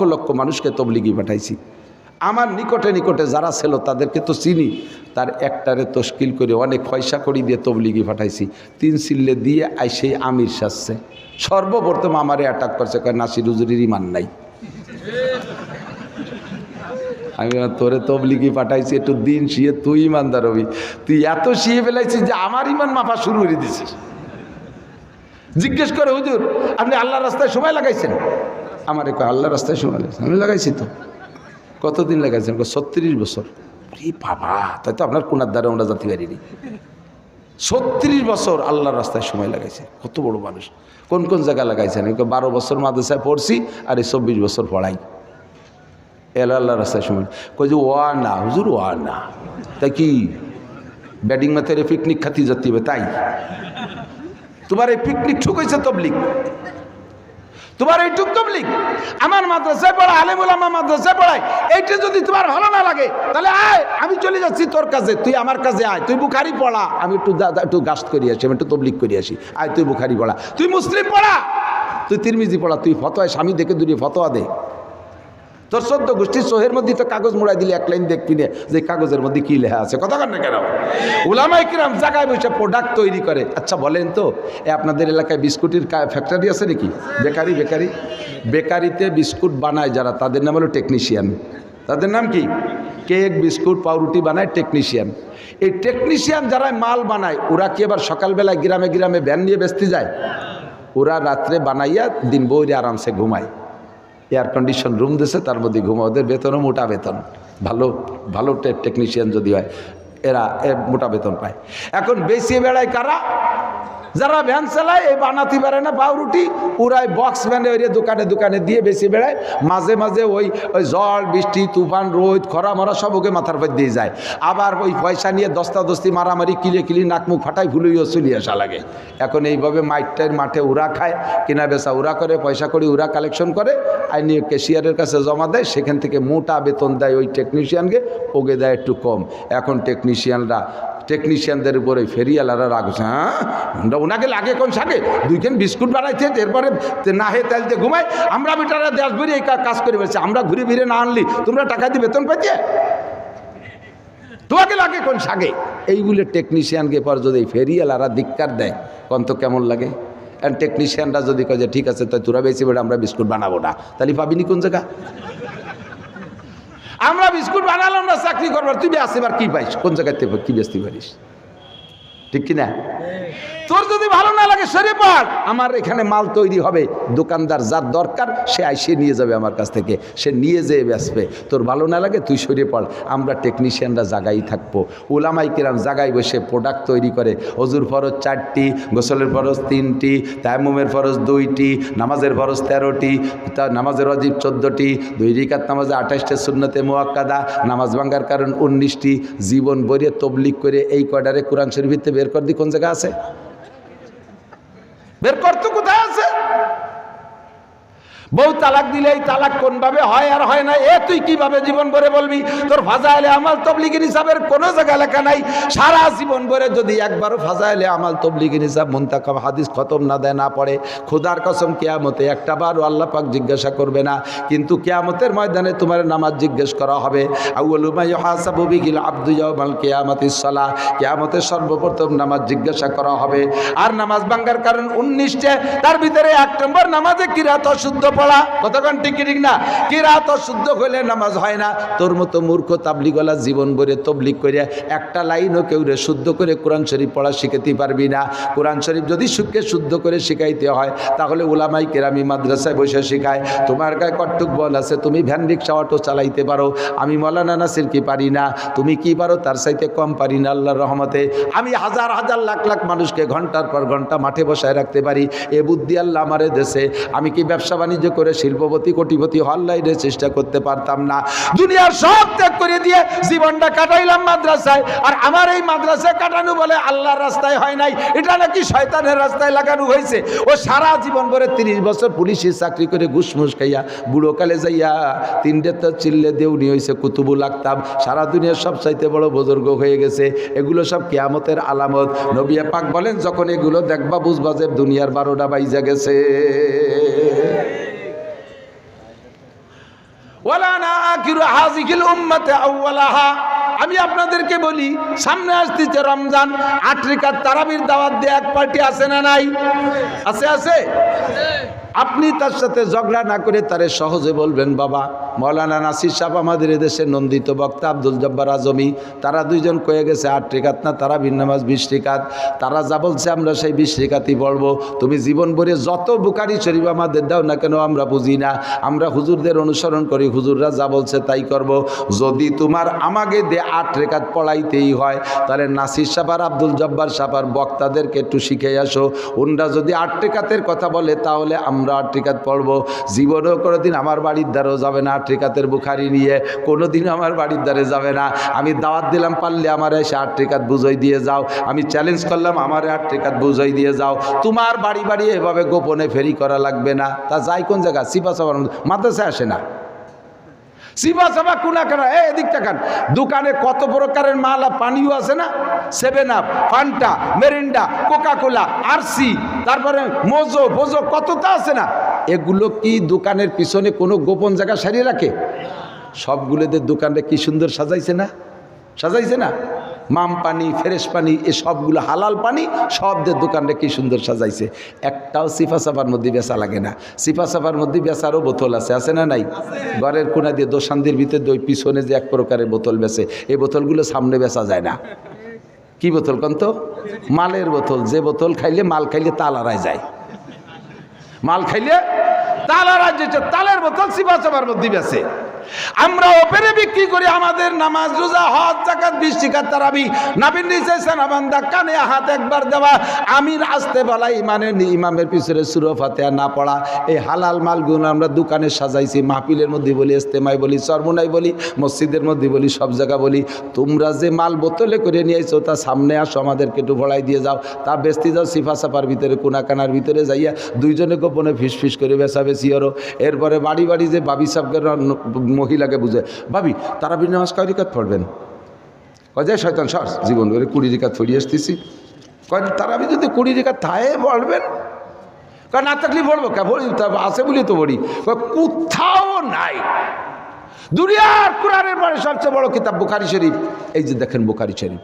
লক্ষ লক্ষ মানুষকে তবলিগি পাঠাইছি। আমার নিকটে নিকটে যারা ছিল তাদেরকে তো চিনি। তার একটারে তশকিল করে অনেক পয়সা করি দিয়ে তবলিগি পাঠাইছি। তিন সিল্লে দিয়ে আই সেই আমির সাজছে। সর্বপ্রথম আমারে অ্যাটাক করছে, কয়, নাসির হুজুরির ইমান নাই। আমি তোরে তবলিগি পাঠাইছি, একটু দিন শিয়ে তুই ইমানদার হবি। তুই এত শিয়ে ফেলাইছিস যে আমার ইমান মাপা শুরু করে দিছিস। জিজ্ঞেস করে, হুজুর, আপনি আল্লাহ রাস্তায় সময় লাগাইছেন? আমার এক আল্লাহ রাস্তায় সময় লাগাইছেন আমি লাগাইছি তো। কতদিন লাগাইছেন? ছত্রিশ বছর। বাবা, তাই তো আপনার কোনার দ্বারা আমরা জাতি পারিনি ছত্রিশ বছর আল্লাহর রাস্তায় সময় লাগাইছে। কত বড় মানুষ। কোন কোন জায়গায় লাগাইছেন? বারো বছর মাদ্রাসায় পড়ছি আর এই চব্বিশ বছর পড়াই। এলা আল্লাহ রাস্তায় সময়। কই যে ওয়া না, হুজুর ওয়া না। তাই কি? ব্যাটিং মাথায় পিকনিক খাতি যাতে তাই। তোমার এই পিকনিক ঠুক হয়েছে তবলিক তোমার এই টুক তবলিক আমার মাদ্রাসায় পড়া, আলেমুল আমার মাদ্রাসায় পড়ায়, এইটা যদি তোমার ভালো না লাগে, তাহলে আয়, আমি চলে যাচ্ছি তোর কাছে, তুই আমার কাছে আয়, তুই বুখারি পড়া। আমি একটু একটু গাছ করি আসি, আমি একটু তবলিক করি আসি, আয়, তুই বুখারি পড়া। তুই মুসলিম পড়া, তুই তিরমিজি পড়া, তুই ফতোয় স্বামী দেখে দূরে ফতোয়া দে। তোর সদ্য গোষ্ঠীর সোহের মধ্যে তো কাগজ মোড়াই দিলে, এক লাইন দেখবি না যে কাগজের মধ্যে কি লেখা আছে। কথা কর না কেন? উলামাই কিরাম জায়গায় বসে প্রোডাক্ট তৈরি করে। আচ্ছা বলেন তো, এ আপনাদের এলাকায় বিস্কুটের ফ্যাক্টরি আছে নাকি? Bakery bakery? বেকারিতে বিস্কুট বানায় যারা, তাদের নাম হলো টেকনিশিয়ান তাদের নাম কি? কেক, বিস্কুট, পাউরুটি বানায় টেকনিশিয়ান এই টেকনিশিয়ান যারা মাল বানায়, ওরা কি এবার সকালবেলায় গ্রামে গ্রামে ভ্যান নিয়ে বেচতে যায়? ওরা রাত্রে বানাইয়া দিন বইরে আরামসে ঘুমায়। এয়ার কন্ডিশন রুম দিছে, তার মধ্যে ঘুমা ওদের বেতনও মোটা বেতন। ভালো ভালো টেকনিশিয়ান যদি হয়, এরা মোটা বেতন পায়। এখন বেশি বেড়ায় কারা? যারা ভ্যান চালায়, এই বানাতে পারে না, পাউরুটি ওরাই বক্স ভ্যানে ওই দোকানে দোকানে দিয়ে বেশি বেড়ায়। মাঝে মাঝে ওই ওই জল বৃষ্টি, তুফান, রোদ, খরা, মরা সব ওকে মাথার পর দিয়ে যায়। আবার ওই পয়সা নিয়ে দস্তা দস্তি মারামারি কিলে কিলি নাক মুখ ফাটাই ভুলুইও চলিয়ে আসা লাগে। এখন এইভাবে মাইটটার মাঠে উড়া খায়, কেনা বেচা উড়া করে, পয়সা করি উড়া কালেকশন করে আর নিয়ে ক্যাশিয়ারের কাছে জমা দেয়, সেখান থেকে মোটা বেতন দেয় ওই টেকনিশিয়ানকে ওকে দেয় একটু কম। এখন টেকনিশিয়ানরা টেকনিশিয়ানদের উপরে ফেরিয়ালারা রাখছে হ্যাঁ ওনাকে লাগে কোন শাকে? দুইখান বিস্কুট বানাইছে, এরপরে না হে তেলতে ঘুমাই আমরা বেটারা দেশ বেরিয়ে এই কাজ করে বলছি আমরা ঘুরে ফিরে না আনলি। তোমরা টাকা দিয়ে বেতন পাইছে তোমাকে লাগে কোন শাকে? এইগুলো টেকনিশিয়ানকে পর যদি ফেরিয়ালারা ধিক্কার দেয়, কোন তো কেমন লাগে? আর টেকনিশিয়ানরা যদি কয় যে, ঠিক আছে, তাই তোরা বেশি বেড়ে, আমরা বিস্কুট বানাবো না। তাহলে পাবিনি কোন জায়গা? আমরা বিস্কুট বানালাম না, চাকরি করবার। তুই আসিবার কি পাইস? কোন জায়গায় কি বেচতে পারিস ঠিক কি না তোর যদি ভালো না লাগে সরে পড় আমার এখানে মাল তৈরি হবে। দোকানদার যার দরকার সে আইসে নিয়ে যাবে আমার কাছ থেকে। সে নিয়ে যেয়ে বেসবে তোর ভালো না লাগে তুই সরে পড় আমরা টেকনিশিয়ানরা জাগাই থাকব। ওলামাই কিরাম জাগায় বসে প্রোডাক্ট তৈরি করে। হজুর ফরজ চারটি গোসলের ফরজ তিনটি তায়ামুমের ফরজ দুইটি নামাজের ফরজ তেরোটি তা নামাজের অজীব চোদ্দোটি দুই রিকাত নামাজে আঠাশটা শূন্যতে মোয়াক্কাদা নামাজ ভাঙ্গার কারণ উনিশটি। জীবন বরিয়ে তবলিক করে এই কয়ডারে কোরআন শরীফিতে বের কর দি কোন জায়গা আছে? বের কর করতো কোথায়? বউ তালাক দিলে এই তালাক কোন ভাবে হয় আর হয় না? এ তুই কীভাবে জীবন ভরে বলবি? তোর ফাজাইলে আমাল তবলিগির হিসাবের কোনো জায়গায় লেখা নাই। সারা জীবন ভরে যদি একবারও ফাজাইলে আমাল তবলিগির হিসাব মুন্তাকাম হাদিস খতম না দেয় না পড়ে, খোদার কসম কেয়ামতে একটা বারও আল্লাহ পাক জিজ্ঞাসা করবে না। কিন্তু কেয়ামতের ময়দানে তোমার নামাজ জিজ্ঞেস করা হবে। আউলুমাই হাসাবু বিগিল আব্দু ইয়াউমাল কিয়ামাতিস সালাহ কেয়ামতের সর্বপ্রথম নামাজ জিজ্ঞাসা করা হবে। আর নামাজ ভাঙ্গার কারণ উনিশটে। তার ভিতরে এক নম্বর নামাজে কিরাত অশুদ্ধ পড়া কতক্ষণ ঠিক কি, ঠিক না? কিরাত অশুদ্ধ হইলে নামাজ হয় না? তোর মতো মূর্খ তাবলিগলা জীবন ভরে তবলিগ করে একটা লাইনও কেউ রে শুদ্ধ করে কোরআন শরীফ পড়া শিখাতে পারবি না। কোরআন শরীফ যদি সুখে শুদ্ধ করে শিখাইতে হয়, তাহলে ওলামাই কেরামি মাদ্রাসায় বসে শেখায়। তোমার গায়ে কটুক বল আছে, তুমি ভ্যান রিক্সা, অটো চালাইতে পারো। আমি মৌলানা নাসির কি পারি না? তুমি কি পারো? তার চাইতে কম পারি না আল্লাহর রহমতে। আমি হাজার হাজার, লাখ লাখ মানুষকে ঘণ্টার পর ঘণ্টা মাঠে বসায় রাখতে পারি। এ বুদ্ধি আল্লাহ আমারে দেশে। আমি কি ব্যবসা বাণিজ্য করে শিল্পপতি, কোটিপতি হল লাইনে চেষ্টা করতে পারতাম না। দুনিয়ার সব ত্যাগ করে দিয়ে জীবনটা কাটাইলাম মাদ্রাসায়। আর আমার এই মাদ্রাসায় কাটানো বলে আল্লাহর রাস্তায় হয় নাই। এটা নাকি শয়তানের রাস্তায় লাগানো হয়েছে। ও সারা জীবন ভরে তিরিশ বছর পুলিশের চাকরি করে ঘুষমুস খাইয়া বুড়ো কালে যাইয়া তিনটে তো চিল্লে দেউনি হয়েছে কুতুবুল লাগতাম। সারা দুনিয়ার সব চাইতে বড় বুজুর্গ হয়ে গেছে। এগুলো সব কেয়ামতের আলামত। নবিয়া পাক বলেন, যখন এগুলো দেখবা বুঝবা যে দুনিয়ার বারোটা বাইজা গেছে ওয়ালা না আমি আপনাদেরকে বলি, সামনে আসতেছে রমজান আট্রিকার তারাবির দাওয়াত দিয়ে এক পার্টি আছে না নাই? আছে আছে? আপনি তার সাথে ঝগড়া না করে তারে সহজে বলবেন, বাবা। মৌলানা নাসির সাহেব আমাদের এদেশে নন্দিত বক্তা আব্দুল জব্বার আজমি, তারা দুইজন কয়ে গেছে আট রেখাত না, তারা ভিন্নামাজ বিশ রেখাত। তারা যা বলছে আমরা সেই বিশ রেখাতই পড়ব তুমি জীবন ভরে যত বুকারি শরীফ আমাদের দাও না কেন আমরা বুঝি না। আমরা হুজুরদের অনুসরণ করি, হুজুররা যা বলছে তাই করব। যদি তোমার আমাকে দে আট রেখাত পড়াইতেই হয়, তাহলে নাসির সাপার আব্দুল জব্বার সাপার বক্তাদেরকে একটু শিখে আসো। ওনরা যদি আট রেখাতের কথা বলে, তাহলে আমরা আট রেখাত পড়ব। জীবনেও কোনোদিন আমার বাড়ির দ্বারেও যাবে না, আট রেখাতের বুখারি নিয়ে কোনোদিন আমার বাড়ির দ্বারে যাবে না। আমি দাওয়াত দিলাম, পারলে আমার এসে আট রেখাত বুঝাই দিয়ে যাও। আমি চ্যালেঞ্জ করলাম, আমার আট রেখাত বুঝাই দিয়ে যাও। তোমার বাড়ি বাড়ি এভাবে গোপনে ফেরি করা লাগবে না। তা যাই কোন জায়গা? সিপা সবার মাদ্রাসায় আসে না। সিবা সাবা কুনা কানা এ এদিক দোকানে কত প্রকারের মাল পানিও আছে না? Seven up Fanta Mirinda Coca Cola RC তারপরে মোজো ফোজো কতটা আছে না? এগুলো কি দোকানের পিছনে কোনো গোপন জায়গা সারিয়ে রাখে? সবগুলোদের দোকানটা কি সুন্দর সাজাইছে না? সাজাইছে না? মাম পানি, ফ্রেশ পানি, এ সবগুলো হালাল পানি, সবদের দোকানটা কি সুন্দর সাজাইছে। একটাও সিফা সাফার মধ্যে বেচা লাগে না। সিফা সাফার মধ্যে বেচারও বোতল আছে আছে না নাই? ঘরের কোনা দিয়ে দোসান্দির ভিতরে ওই পিছনে যে এক প্রকারের বোতল বেচে, এই বোতলগুলো সামনে বেচা যায় না। কি বোতল কন্ত? মালের বোতল, যে বোতল খাইলে মাল খাইলে তাল আড়ায় যায়। মাল খাইলে তালার যেছে তালের বোতল সিপা চাপার মধ্যে বেচে আমরা ওপেনে বিক্রি করি আমাদের নামাজ, রোজা, হজ জাকাত বৃষ্টিকার তারাবি। নাবিন নিচে সেনাবান্দা কানে হাত একবার দেওয়া। আমি আসতে বলা ইমানের ইমামের পিছনে সুরো ফাতেহা না পড়া। এই হালাল মালগুলো আমরা দোকানে সাজাইছি, মাহফিলের মধ্যে বলি ইস্তেমাই বলি সরমুনাই বলি, মসজিদের মধ্যে বলি, সব জায়গা বলি। তোমরা যে মাল বোতলে করে নিয়ে আইছো, তা সামনে আসো, আমাদেরকে একটু ভরাই দিয়ে যাও। তা বেচতে যাও, সিফা সাফার ভিতরে, কোনাকানার ভিতরে যাইয়া দুইজনে গোপনে ফিস ফিস করে বেচা বেশি এরপরে বাড়ি বাড়ি যে বাবি সাহেবকে মহিলাকে বুঝে। ভাবি তারা নামাজ কয় রিকাত পড়বেন? কয় যায় শয়তান, সর, জীবন করে কুড়ি রিকাত ফরিয়ে আসতেছি। কয় তারা আমি যদি কুড়ি রিকাত থায়ে বলবেন কয়, না থাকলে বলব কে? তা আছে বলি তো কয়, কোথাও নাই। দুনিয়ার কোরআনের পরে সবচেয়ে বড় কিতাব বুখারি শরীফ। এই যে দেখেন বুখারি শরীফ।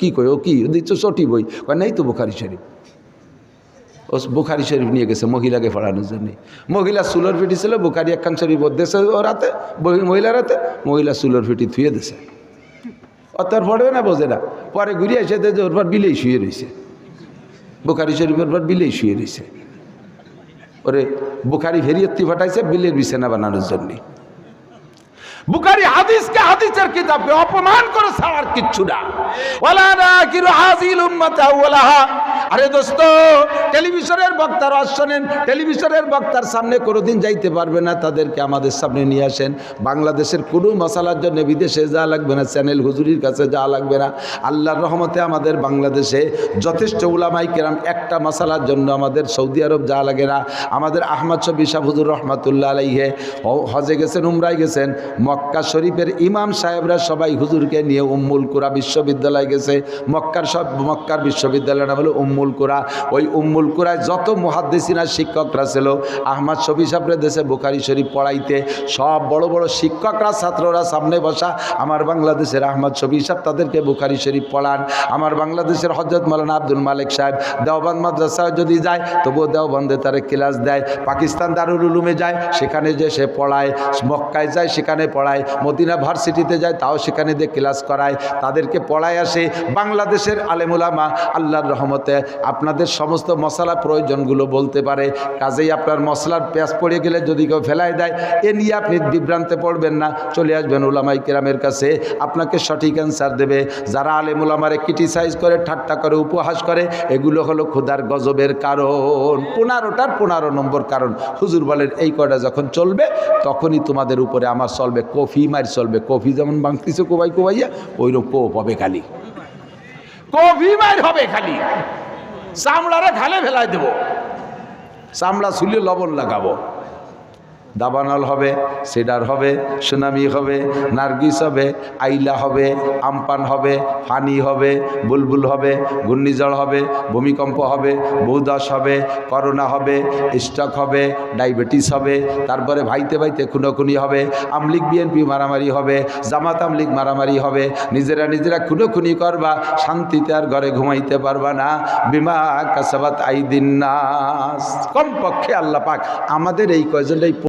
কী কই ও কি? দিচ্ছ সটি বই। কয়, নেই তো বুখারি শরীফ। ও বুখারি শরীফ নিয়ে গেছে মহিলাকে পড়ানোর জন্য। মহিলা সুলোর ফিটি ছিল, বুখারি একখান শরীফ দেশে ও রাতে মহিলার রাতে, মহিলা সুলোর ফিটি থুয়ে দেশে ও তোর পড়বে না, বোঝে না। পরে ঘুরিয়ে এসে দেখে ওর পর বিলেই শুয়ে রয়েছে বুখারি শরীফের পর বিলেই শুয়ে রয়েছে ওরে, বুখারি ফেরিয়ত্তি ফাটাইছে বিলের বিছানা বানানোর জন্যে। বুখারি হাদিসকে হাদিসের কিতাবকে অপমান করে ছাড়ার কিচ্ছু না। ওয়ালা নাকিরু হাযিল উম্মাত আউলাহা আরে দোস্ত, টেলিভিশনের বক্তার শোনেন, টেলিভিশনের বক্তার সামনে কোনোদিন যাইতে পারবে না, তাদেরকে আমাদের সামনে নিয়ে আসেন। বাংলাদেশের কোনো মশালার জন্য বিদেশে যাওয়া লাগবে না, চ্যানেল হুজুরির কাছে যাওয়া লাগবে না। আল্লাহর রহমতে আমাদের বাংলাদেশে যথেষ্ট উলামাই কেরাম একটা মশালার জন্য আমাদের সৌদি আরব যাওয়া লাগে না। আমাদের আহমদ শবি শাহ হুজুর রহমাতুল্লাহ আলাইহে হজে গেছেন উমরাই গেছেন। মক্কা শরীফের ইমাম সাহেবরা সবাই হুজুরকে নিয়ে উম্মুল কুরা বিশ্ববিদ্যালয় গেছে। মক্কার সব, মক্কার বিশ্ববিদ্যালয়ের নাম হলো উম্মুল কুরা। ওই উম্মুল কুরায় যত মহাদ্দেশিনা শিক্ষকরা ছিল, আহমদ শফি সাহেবের দেশে বুখারি শরীফ পড়াইতে, সব বড় বড় শিক্ষকরা, ছাত্ররা সামনে বসা, আমার বাংলাদেশের আহমদ শফি সাহেব তাদেরকে বুখারি শরীফ পড়ান। আমার বাংলাদেশের হজরত মালানা আব্দুল মালিক সাহেব দেওবান মাদ্রাসায় যদি যায়, তবুও দেওবন্দে তারা ক্লাস দেয়। পাকিস্তান দারুল উলুমে যায়, সেখানে যে সে পড়ায়, মক্কায় যায়, সেখানে পড়ায়। মদিনা ভার্সিটিতে যায়, তাও সেখানে দিয়ে ক্লাস করায়। তাদেরকে পড়ায় আসে বাংলাদেশের আলেমুলামা, আল্লাহর রহমতে। আপনাদের সমস্ত মশলা প্রয়োজনগুলো বলতে পারে। কাজেই আপনার মশলার পেঁয়াজ পড়ে গেলে যদি কেউ ফেলাই দেয়, এ নিয়ে আপনি বিভ্রান্তে পড়বেন না। চলে আসবেন ওলামাই কেরামের কাছে। আপনাকে সঠিক অ্যান্সার দেবে। যারা আলেমুলামারে ক্রিটিসাইজ করে, ঠাট্টা করে, উপহাস করে, এগুলো হলো ক্ষুধার গজবের কারণ। পনেরোটার পনেরো নম্বর কারণ। হুজুর বলেন, এই কটা যখন চলবে, তখনই তোমাদের উপরে আমার চলবে কফি মার চলবে কফি। যেমন বাংতিছে কোবাই কোবাইয়া, ওইরকম কোপ হবে খালি। কফি মার হবে খালি। চামড়ারে খালে ফেলাই দেব। চামড়া ছুলে লবণ লাগাবো। দাবানল হবে, সেডার হবে, সুনামি হবে, নার্গিস হবে, আইলা হবে, আমপান হবে, ফানি হবে, বুলবুল হবে, ঘূর্ণিঝড় হবে, ভূমিকম্প হবে বৌদাস হবে, করোনা হবে, স্ট্রোক হবে, ডায়াবেটিস হবে, তারপরে ভাইতে ভাইতে খুনোখুনি হবে, আমলিগ বিএনপি মারামারি হবে, জামাত আমলিগ মারামারি হবে, নিজেরা নিজেরা খুনোখুনি করবা, শান্তিতে আর ঘরে ঘুমাইতে পারবা না, বিমা কাসাবাত আইদিন নাস। কমপক্ষে আল্লাহ পাক আমাদের এই কয়জনটাই